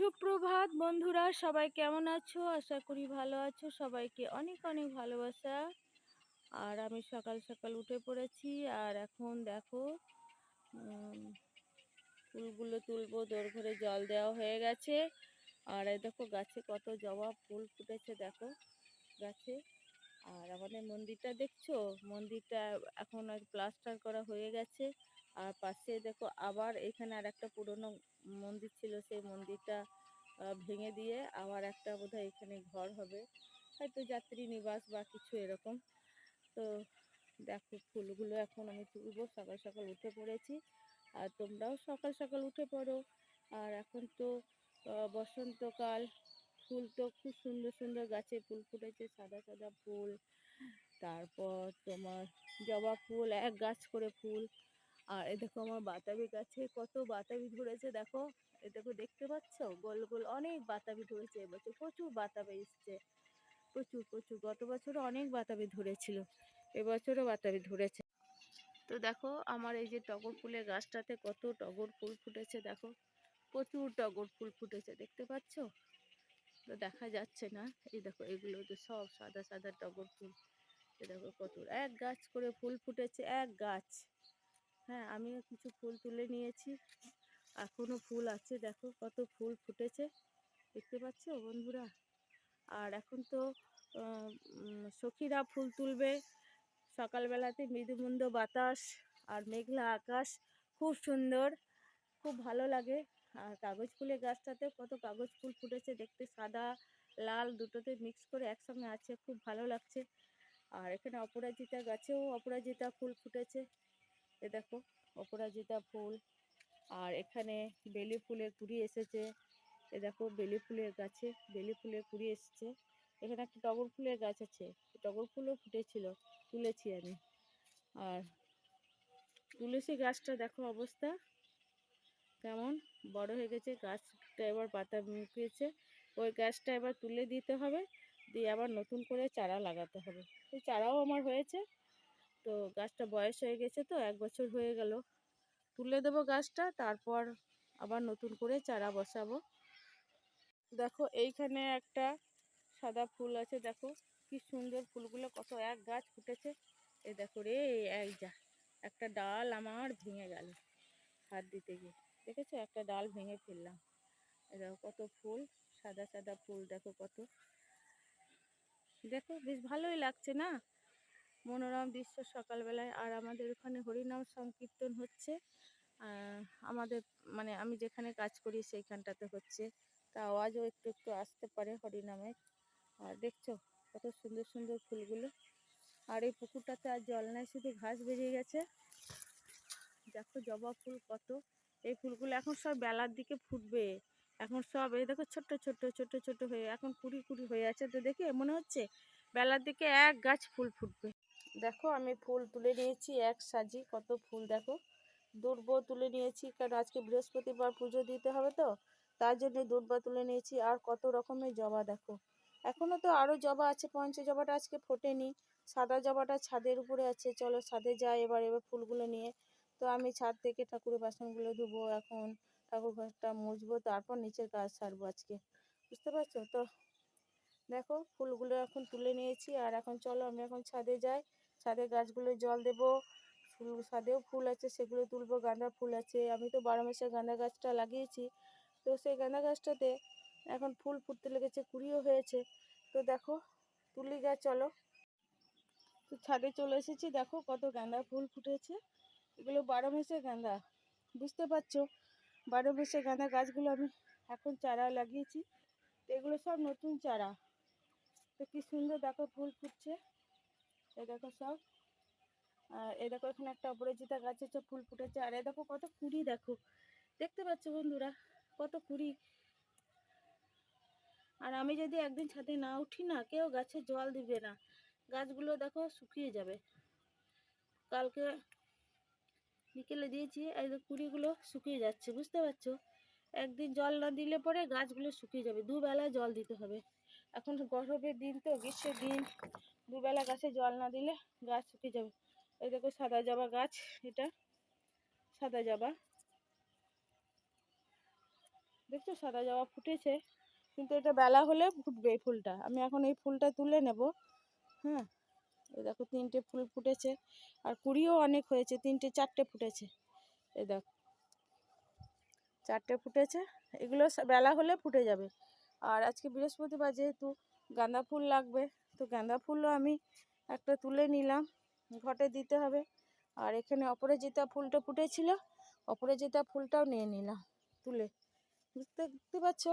সুপ্রভাত বন্ধুরা, সবাই কেমন আছো? আশা করি ভালো আছো। সবাইকে অনেক অনেক ভালোবাসা। আর আমি সকাল সকাল উঠে পড়েছি। আর এখন দেখো ফুলগুলো তুলবো, দোর ঘরে জল দেওয়া হয়ে গেছে। আর এই দেখো, গাছে কত জবা ফুল ফুটেছে, দেখো, গাছে। আর আমাদের মন্দিরটা দেখছ? মন্দিরটা এখন আর প্লাস্টার করা হয়ে গেছে। আর পাশে দেখো, আবার এখানে আর একটা পুরনো মন্দির ছিল, সেই মন্দিরটা ভেঙে দিয়ে আবার একটা বোধহয় এখানে ঘর হবে। হয়তো যাত্রী নিবাস বা কিছু এরকম। তো দেখো, ফুলগুলো এখন আমি তুলবো। সকাল সকাল উঠে পড়েছি। আর তোমরাও সকাল সকাল উঠে পড়ো। আর এখন তো বসন্তকাল। ফুল তো খুব সুন্দর সুন্দর গাছে ফুল ফুটেছে, সাদা সাদা ফুল। তারপর তোমার জবা ফুল, এক গাছ করে ফুল। আর এ দেখো আমার বাতাবি গাছে কত বাতাবি ধরেছে, দেখো। এ দেখো, দেখতে পাচ্ছ? গোল গোল অনেক বাতাবি ধরেছে এবছর প্রচুর বাতাবি এসছে। প্রচুর প্রচুর। গত বছরও অনেক বাতাবি ধরেছিল। এবছরও বাতাবি ধরেছে। তো দেখো, আমার এই যে টগর ফুলের গাছটাতে কত টগর ফুল ফুটেছে, দেখো। প্রচুর টগর ফুল ফুটেছে, দেখতে পাচ্ছ? তো দেখা যাচ্ছে না। এই দেখো, এগুলো তো সব সাদা সাদা টগর ফুল। এ দেখো, কত। এক গাছ করে ফুল ফুটেছে, এক গাছ। হ্যাঁ আমিও কিছু ফুল তুলে নিয়েছি। এখনও ফুল আছে, দেখো কত ফুল ফুটেছে। দেখতে পাচ্ছ বন্ধুরা? আর এখন তো সখীরা ফুল তুলবে। সকালবেলাতে মৃদুমন্দ বাতাস আর মেঘলা আকাশ, খুব সুন্দর, খুব ভালো লাগে। আর কাগজ ফুলের গাছটাতে কত কাগজ ফুল ফুটেছে, দেখতে সাদা, লাল, দুটোতে মিক্স করে একসঙ্গে আছে, খুব ভালো লাগছে। আর এখানে অপরাজিতা গাছেও অপরাজিতা ফুল ফুটেছে। এ দেখো, অপরাজিতা ফুল। আর এখানে বেলি ফুলের কুড়ি এসেছে। এ দেখো, বেলি ফুলের গাছে, বেলি ফুলের কুড়ি এসেছে। এখানে একটা টগর ফুলের গাছ আছে। টগর ফুলও ফুটেছিল, তুলেছি আমি। আর তুলসী গাছটা দেখো অবস্থা। কেমন? বড় হয়ে গেছে। গাছটা এবার পাতা মুখিয়েছে। ওই গাছটা এবার তুলে দিতে হবে। দিয়ে আবার নতুন করে চারা লাগাতে হবে। ওই চারাও আমার হয়েছে। তো গাছটা বয়স হয়ে গেছে তো, এক বছর হয়ে গেল। তুলে দেবো গাছটা, তারপর আবার নতুন করে চারা বসাবো। দেখো, এইখানে একটা সাদা ফুল আছে, দেখো কি সুন্দর ফুলগুলো, কত এক গাছ ফুটেছে। এ দেখো রে, এই যা, একটা ডাল আমার ভেঙে গেল হাত দিতে গিয়ে। দেখেছ? একটা ডাল ভেঙে ফেললাম। এই দেখো কত ফুল, সাদা সাদা ফুল, দেখো কত। দেখো, বেশ ভালোই লাগছে না? মনোরম দৃশ্য সকালবেলায়। আর আমাদের ওখানে হরিনাম সংকীর্তন হচ্ছে। আমাদের মানে আমি যেখানে কাজ করি সেইখানটাতে হচ্ছে। তা আওয়াজও একটু একটু আসতে পারে হরিনামের। আর দেখছ কত সুন্দর সুন্দর ফুলগুলো। আর এই পুকুরটাতে আর জল নাই, শুধু ঘাস বেরিয়ে গেছে। দেখো জবা ফুল কত। এই ফুলগুলো এখন সব বেলার দিকে ফুটবে। এখন সব এই দেখো ছোট্ট ছোট্ট ছোট্ট ছোট্ট হয়ে, এখন কুড়ি কুড়ি হয়ে আছে। তো দেখে মনে হচ্ছে বেলার দিকে এক গাছ ফুল ফুটবে। দেখো আমি ফুল তুলে নিয়েছি এক সাজি, কত ফুল দেখো। দুর্ব তুলে নিয়েছি, কারণ আজকে বৃহস্পতিবার পুজো দিতে হবে তো, তার জন্য দুর্বা তুলে নিয়েছি, আর কত রকমের জবা দেখো। এখনও তো আরও জবা আছে, পঞ্চ জবাটা আজকে ফোটেনি, সাদা জবাটা ছাদের উপরে আছে, চলো ছাদে যাই এবার এবার ফুলগুলো নিয়ে। তো আমি ছাদ থেকে ঠাকুরের বাসনগুলো ধুবো এখন, ঠাকুর ঘরটা মুছবো, তারপর নিচের কাজ সারবো আজকে। বুঝতে পারছ? তো দেখো, ফুলগুলো এখন তুলে নিয়েছি, আর এখন চলো আমি এখন ছাদে যাই। ছাদে গাছগুলো জল দেবো, ফুল ছাদেও ফুল আছে, সেগুলো তুলবো, গাঁদা ফুল আছে। আমি তো বারো মাসে গাঁদা গাছটা লাগিয়েছি। তো সেই গাঁদা গাছটাতে এখন ফুল ফুটতে লেগেছে, কুড়িও হয়েছে। তো দেখো, তুলি গাছ চলো। তো ছাদে চলে এসেছি, দেখো কত গাঁদা ফুল ফুটেছে। এগুলো বারো মাসে গাঁদা, বুঝতে পারছ? বারো মাসে গাঁদা গাছগুলো আমি এখন চারা লাগিয়েছি। তো এগুলো সব নতুন চারা। তো কি সুন্দর দেখো ফুল ফুটছে। এই দেখো সব। আর এই দেখো এখানে একটা অপরাজিতা গাছ আছে, ফুল ফুটেছে। আর এই দেখো কত কুড়ি, দেখো। দেখতে পাচ্ছ বন্ধুরা, কত কুড়ি। আর আমি যদি একদিন ছাদে না উঠি না, কেউ গাছে জল দিবে না। গাছগুলো দেখো শুকিয়ে যাবে। কালকে বিকেলে দিয়েছি, এই কুড়িগুলো শুকিয়ে যাচ্ছে, বুঝতে পারছ? একদিন জল না দিলে পরে গাছগুলো শুকিয়ে যাবে। দুবেলা জল দিতে হবে। এখন গরমের দিন তো, গ্রীষ্মের দিন। দুবেলা গাছে জল না দিলে গাছ শুকিয়ে যাবে। এই দেখো সাদা জবা গাছ, এটা সাদা জবা। দেখছ সাদা জবা ফুটেছে, কিন্তু এটা বেলা হলে ফুটবে ফুলটা। আমি এখন এই ফুলটা তুলে নেব হ্যাঁ? এই দেখো তিনটে ফুল ফুটেছে, আর কুড়িও অনেক হয়েছে, তিনটে চারটে ফুটেছে। এই দেখো, চারটে ফুটেছে, এগুলো বেলা হলে ফুটে যাবে। আর আজকে বৃহস্পতিবার যেহেতু গাঁদা ফুল লাগবে তো গাঁদা ফুলও আমি একটা তুলে নিলাম, ঘটে দিতে হবে। আর এখানে অপরাজিতা ফুলটা ফুটেছিল অপরাজিতা ফুলটাও নিয়ে নিলাম তুলে। বুঝতে, দেখতে পাচ্ছ?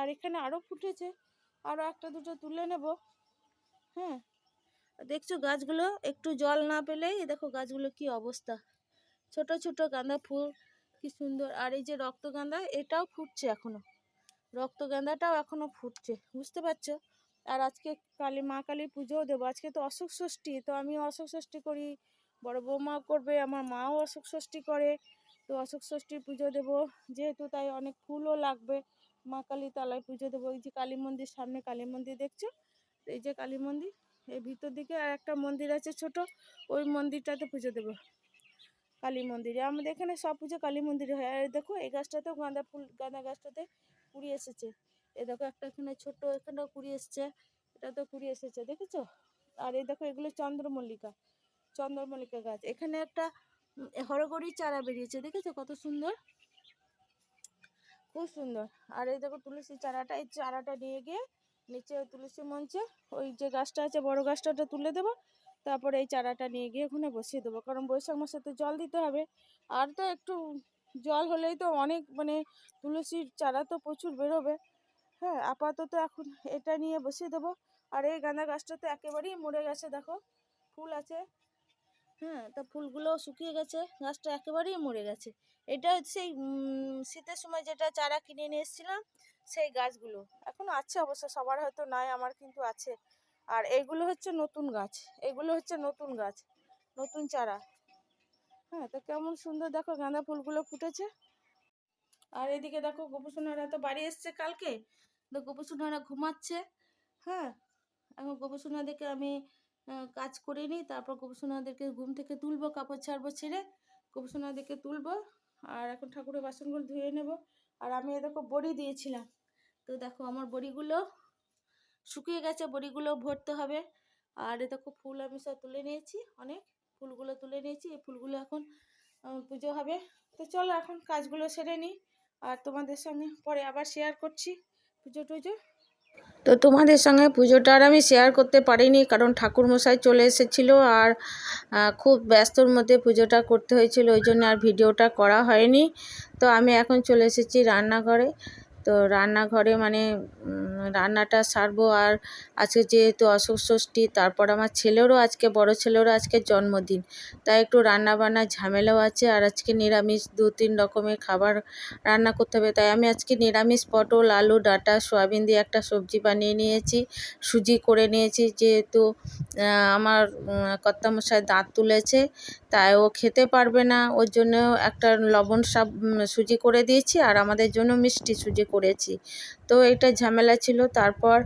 আর এখানে আরও ফুটেছে আরও একটা দুটো তুলে নেব। হ্যাঁ দেখছ গাছগুলো? একটু জল না পেলেই দেখো গাছগুলো কি অবস্থা। ছোট ছোট গাঁদা ফুল, কি সুন্দর। আর এই যে রক্তগাঁদা, এটাও ফুটছে এখনও। রক্তগাঁদাটাও এখনও ফুটছে, বুঝতে পারছ? আর আজকে কালী, মা কালীর পুজোও দেবো। আজকে তো অশোক ষষ্ঠী, তো আমি অশোক ষষ্ঠী করি। বড় বৌমাও করবে, আমার মাও অশোক ষষ্ঠী করে, তো অশোক ষষ্ঠীর পুজো দেবো। যেহেতু তাই অনেক ফুলও লাগবে, মা কালী তলায় পুজো দেবো। এই যে কালী মন্দির সামনে কালী মন্দির দেখছ? এই যে কালী মন্দির, এই ভিতর দিকে আর একটা মন্দির আছে ছোট, ওই মন্দিরটাতে পুজো দেবো। কালী মন্দিরে, আমাদের এখানে সব পুজো কালী মন্দিরে হয়। আর দেখো, এই গাছটাতেও গাঁদা ফুল, গাঁদা গাছটাতে কুড়ি এসেছে। এই দেখো একটা এখানে ছোট এখানেও কুড়ি এসেছে তো কুড়ি এসেছে, দেখেছ? আর এই দেখো এগুলো চন্দ্রমল্লিকা চন্দ্রমল্লিকা গাছ। এখানে একটা হরগড়ি চারা বেরিয়েছে, দেখেছ কত সুন্দর? খুব সুন্দর। আর এই দেখো তুলসী চারাটা, এই চারাটা নিয়ে গিয়ে নিচে তুলসী মঞ্চে ওই যে গাছটা আছে, বড় গাছটাটা তুলে দেবো। তারপরে এই চারাটা নিয়ে গিয়ে ওখানে বসিয়ে দেবো। কারণ বৈশাখ মাসে তো জল দিতে হবে। আর তো একটু জল হলেই তো অনেক মানে তুলসীর চারা তো প্রচুর বেরোবে। হ্যাঁ আপাতত এখন এটা নিয়ে বসিয়ে দেবো। আর এই গাঁদা গাছটা তো একেবারেই মরে গেছে, দেখো। ফুল আছে। হ্যাঁ তা ফুলগুলো শুকিয়ে গেছে। গাছটা একেবারেই মরে গেছে। এটা সেই শীতের সময় যেটা চারা কিনে নিয়ে এসেছিলাম, সেই গাছগুলো। এখন আছে অবশ্য, সবার হয়তো নাই, আমার কিন্তু আছে। আর এইগুলো হচ্ছে নতুন গাছ। এগুলো হচ্ছে নতুন গাছ, নতুন চারা। হ্যাঁ তো কেমন সুন্দর, দেখো, গাঁদা ফুলগুলো ফুটেছে। আর এদিকে দেখো, গোপসোনারা তো বাড়ি এসছে কালকে। গোপসোনারা ঘুমাচ্ছে। হ্যাঁ এখন গোপসোনাদেরকে আমি কাজ করে নিই, তারপর গোপসোনাদেরকে ঘুম থেকে তুলবো, কাপড় ছাড়বো, ছেড়ে গোপসোনাদেরকে তুলবো, আর এখন ঠাকুরের বাসনগুলো ধুয়ে নেব। আর আমি দেখো বড়ি দিয়েছিলাম। তো দেখো আমার বড়িগুলো শুকিয়ে গেছে, বড়িগুলো ভরতে হবে। আর এ দেখো ফুল আমি সব তুলে নিয়েছি, অনেক ফুলগুলো তুলে নিয়েছি। এই ফুলগুলো এখন পুজো হবে। তো চলো এখন কাজগুলো সেরে নিই, আর তোমাদের সঙ্গে পরে আবার শেয়ার করছি। পুজো টুজো? তো তোমাদের সঙ্গে পুজোটা আর আমি শেয়ার করতে পারিনি, কারণ ঠাকুরমশাই চলে এসেছিল আর খুব ব্যস্তর মধ্যে পুজোটা করতে হয়েছিল, ওই জন্য আর ভিডিওটা করা হয়নি। তো আমি এখন চলে এসেছি রান্নাঘরে। তো রান্নাঘরে মানে রান্নাটা সারবো আর আজকে যেহেতু অশোক ষষ্ঠী তারপর আমার ছেলেরও আজকে বড় ছেলেরও আজকে জন্মদিন। তাই একটু রান্না বান্নার ঝামেলাও আছে আর আজকে নিরামিষ দু তিন রকমের খাবার রান্না করতে হবে। তাই আমি আজকে নিরামিষ পটল আলু ডাঁটা সয়াবিন দিয়ে একটা সবজি বানিয়ে নিয়েছি সুজি করে নিয়েছি। যেহেতু আমার উম, কর্তামশাই দাঁত তুলেছে তাই ও খেতে পারবে না। ওর জন্য একটা লবণ সাব সুজি করে দিয়েছি আর আমাদের জন্য মিষ্টি সুজি করেছি। তো এটা ঝামেলা ছিল। তারপর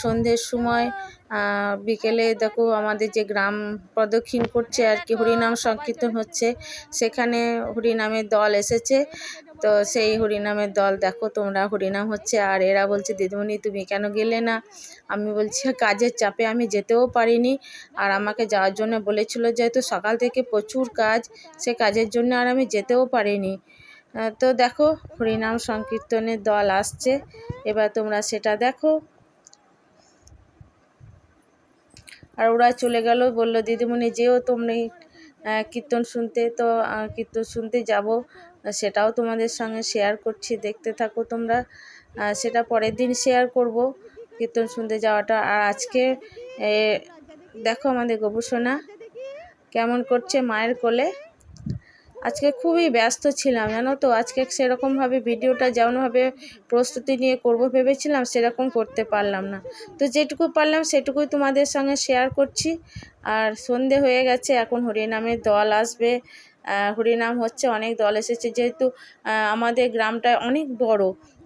সন্ধ্যের সময় বিকেলে দেখো আমাদের যে গ্রাম প্রদক্ষিণ করছে আর কি, হরিনাম সংকীর্তন হচ্ছে, সেখানে হরিনামের দল এসেছে। তো সেই হরিনামের দল দেখো তোমরা, হরিনাম হচ্ছে, আর এরা বলছে, দিদিমণি, তুমি কেন গেলে না? আমি বলছি, কাজের চাপে আমি যেতেও পারিনি। আর আমাকে যাওয়ার জন্য বলেছিল যেহেতু সকাল থেকে প্রচুর কাজ, সে কাজের জন্য আর আমি যেতেও পারিনি। তো দেখো হরিনাম সংকীর্তনের দল আসছে। এবার তোমরা সেটা দেখো। আর ওরা চলে গেল, বলল, দিদিমণি, যেও তোমনি কীর্তন শুনতে। তো কীর্তন শুনতে যাব। সেটাও তোমাদের সঙ্গে শেয়ার করছি, দেখতে থাকো তোমরা। সেটা পরের দিন শেয়ার করব, কীর্তন শুনতে যাওয়াটা। আর আজকে দেখো আমাদের গবেষণা কেমন করছে মায়ের কোলে। আজকে খুবই ব্যস্ত ছিলাম, জানো তো? আজকে সেরকমভাবে ভিডিওটা যেমনভাবে প্রস্তুতি নিয়ে করব ভেবেছিলাম, সেরকম করতে পারলাম না। তো যেটুকু পারলাম সেটুকুই তোমাদের সঙ্গে শেয়ার করছি। আর সন্ধে হয়ে গেছে, এখন হরিনামের দল আসবে। হরিনাম হচ্ছে, অনেক দল এসেছে। যেহেতু আমাদের গ্রামটা অনেক বড়,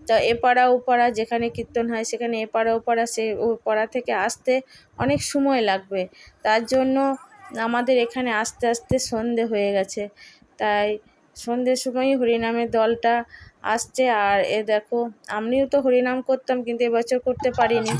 তা এপাড়া ওপাড়া যেখানে কীর্তন হয়, সেখানে এপাড়া ওপাড়া সে পাড়া থেকে আসতে অনেক সময় লাগবে। তার জন্য আমাদের এখানে আস্তে আস্তে সন্ধে হয়ে গেছে। তাই সন্ধ্যের সময়ই হরিনামের দলটা আসছে। আর এ দেখো, আমিও তো হরিনাম করতাম, কিন্তু এবছর করতে পারিনি।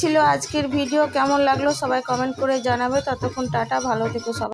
ছিল আজকের ভিডিও। কেমন লাগল সবাই কমেন্ট করে জানাবে। ততক্ষণ টাটা ভালো থেকো সবাই।